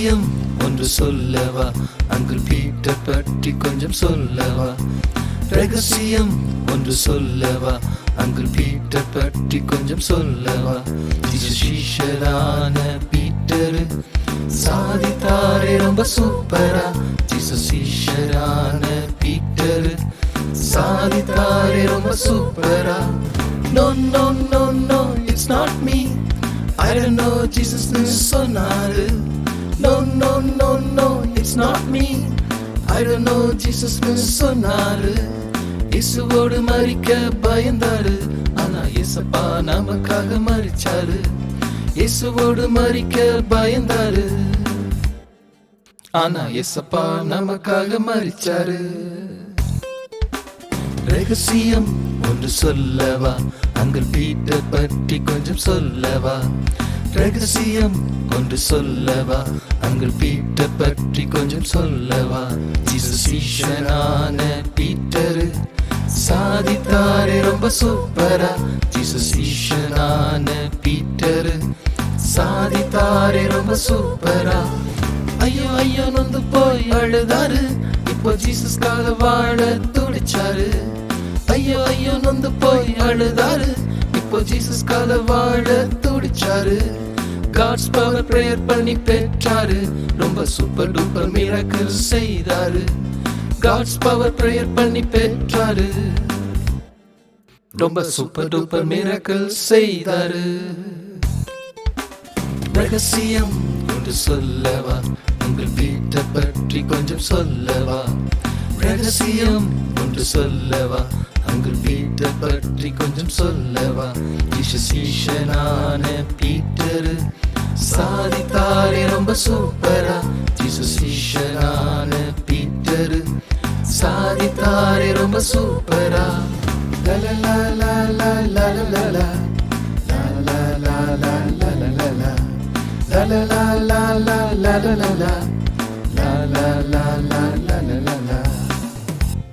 விஷயம் ஒன்று சொல்லவா? அங்கிள் பீட்டர் பற்றி கொஞ்சம் சொல்லவா? ரகசியம் ஒன்று சொல்லவா? அங்கிள் பீட்டர் பற்றி கொஞ்சம் சொல்லவா? சீஷரான பீட்டர். சாதித்தாரே ரொம்ப சூப்பரா. Jesus சீஷரான Peter. சாதித்தாரே ரொம்ப சூப்பரா. No no no no it's not me I don't know Jesus சொன்னாரு. so not got me. I don't know Jesus சொன்னாரு. இசுவோடு மறிக்க பயந்தாரு. ஆனா இசப்பா நமக்காக மறிச்சாரு. இயேசுவோடு மறிக்க பயந்தாரு. ஆனா இசப்பா நமக்காக மறிச்சாரு. ரகசியம் ஒன்று சொல்லவா? அங்கிள் பீட்டர் பற்றி கொஞ்சம் சொல்லவா? ரகசியம் கொண்டு சொல்லவா? அங்கள் பீட்டர் பற்றி கொஞ்சம் சொல்லவா? ஜீசஸ் பீட்டரு பீட்டர் சாதித்தாரே ரொம்ப சூப்பரா? ஜீசஸ் பீட்டரு பீட்டர் சாதித்தாரே ரொம்ப சூப்பரா? ஐயோ ஐயோ நொந்து போய் அழுதாரு. இப்போ ஜீசஸ்காக வாழ துடிச்சாரு. ஐயோ ஐயோ நொந்து போய் அழுதாரு. இப்போ ஜீசஸ்காக வாழ துடிச்சாரு. காட்ஸ் பவர் பிரேயர் பண்ணி பெற்றாரு. ரொம்ப சூப்பர் டூப்பர் மிராக்கிள் செய்தாரு. காட்ஸ் பவர் பிரேயர் பண்ணி பெற்றாரு. ரொம்ப சூப்பர் டூப்பர் மிராக்கிள் செய்தாரு. ரகசியம் ஒன்று சொல்லவா? உங்கள் வீட்டை பற்றி கொஞ்சம் சொல்லவா? ரகசியம் ஒன்று சொல்லவா? பற்றி கொஞ்சம் சொல்லவா ஈஷனான பீட்டர் சாதித்தாரே ரொம்ப சூப்பரா ஜீசஸ் ஈஷனான பீட்டர் சாதித்தாரே ரொம்ப சூப்பரா லலலா லலா லலலா La la la la la la la la la la la la la la la la la la la la